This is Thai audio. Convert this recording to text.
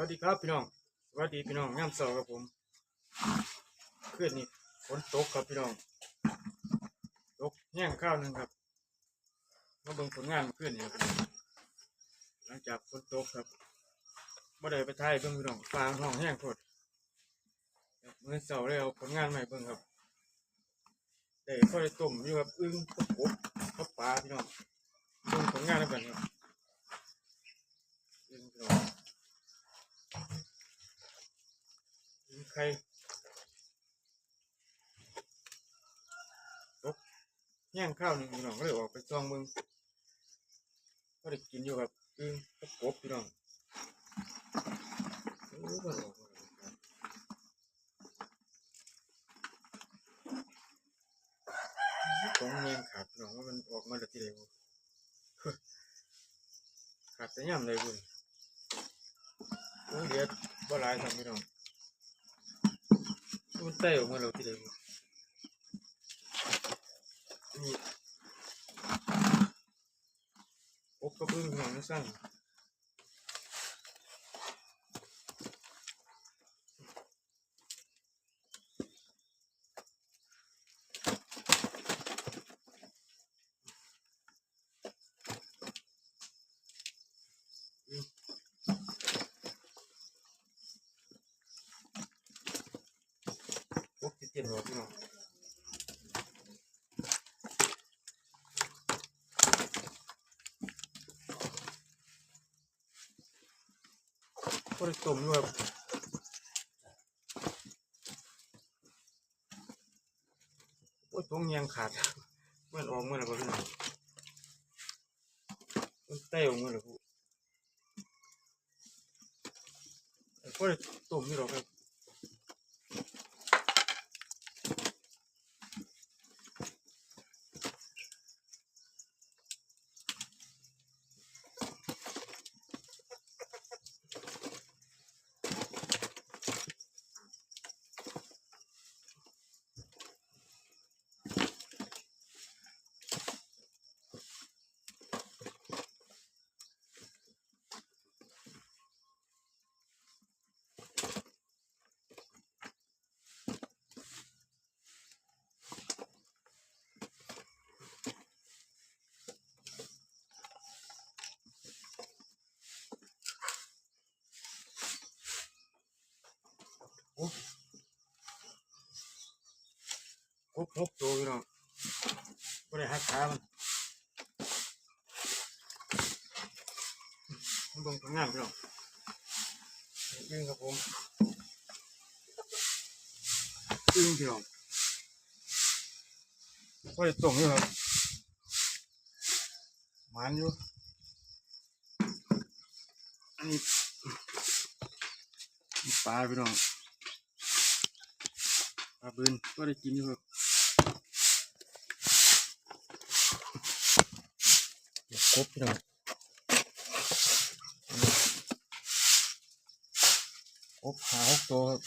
วัสดีครับพี่น้อง สวัสดีพี่น้องย่ำเสาครับผมขึ้นนี่ฝนตกครับพี่น้อง ตกแห้งข้าวหนึ่งครับมาเบิ่งผลงานขึ้นนี่ครับหลังจากฝนตกครับบ่ได้ไปถ่ายเบิ่งพี่น้องฟางห้องแห้งโพดครับเมื่อเสาร์ได้เอาผลงานใหม่เบิ่งครับได้ค่อยต้มอยู่ครับอึ้งกบกบปลาพี่น้องเบิ่งผลงานแล้วกันครับอึ้งพี่น้อง ยิง ใครย่างข้าวหนึ่งพี่น้องก็เลยออกไปซองมึงก็ได้กินอยู่กับอึ้งกับกบพี่น้องโอ้มันออกมาของเงียงขาดพี่น้องว่ามันออกมาแล้วที่ไหนบุขาดแต่ย่ำเลยบุญโอ้เดี๋ยวบ่ลายทำพี่น้อง มันเตะออกมาแล้วที่เดียวนี่อบกระเบื้องหนังสั้น โอ้ติดเตียนหัวพี่น้องก็ได้ต้มด้วยโอ้ยตรงเงียงขาดเมันออกเมาแล้วบ่พี่น้องมันเตะออกเมาแล้วพูก็ได้ต้มนี่หรอกครับ ครบครบตัวพี่น้องก็ได้หักขามันมันเบิ่งผลงานพี่น้องยิงครับผมยิงพี่น้องก็ได้ต้มอยู่ครับมันอยู่อันนี้ปลาพี่น้อง ปลาบืนก็ได้กินอยู่ครับเดี๋ยวครบพี่น้องคบหาหกตัวครับ